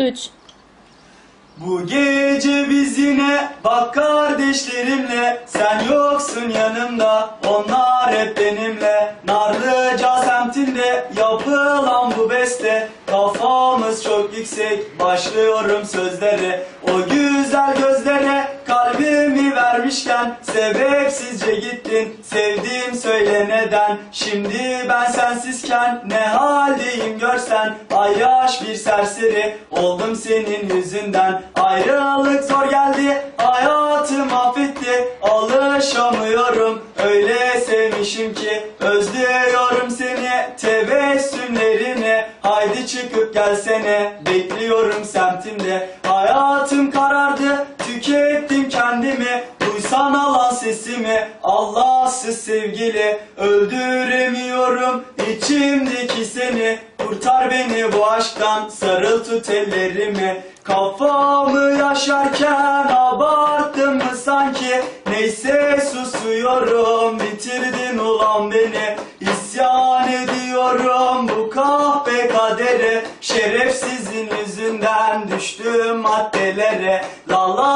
3. Bu gece biz yine bak kardeşlerimle Sen yoksun yanımda onlar hep benimle. Narlıca semtinde yapılan bu beste Kafamız çok yüksek başlıyorum sözlere. O güzel gözlere kalbimi vermişken Sebepsizce gittin sevdiğim söyle neden? Şimdi ben sensizken ne haldeyim görsen Ay yaş bir serseri oldum senin yüzünden. Ayrılık zor geldi hayatım affetti Alışamıyorum öyle sevmişim ki. Özlüyorum seni tebessümlerini Haydi çıkıp gelsene bekliyorum semtimde. Hayatım karardı tükettim kendimi. Duysan alan sesimi Allahsız sevgili. Öldüremiyorum içimdeki seni Kurtar beni bu aşktan Sarıl tut ellerimi Kafamı yaşarken abarttım mı sanki? Neyse susuyorum bitirdin ulan beni. İsyan ediyorum bu kahpe kadere. Şerefsizin yüzünden düştüm maddelere. La la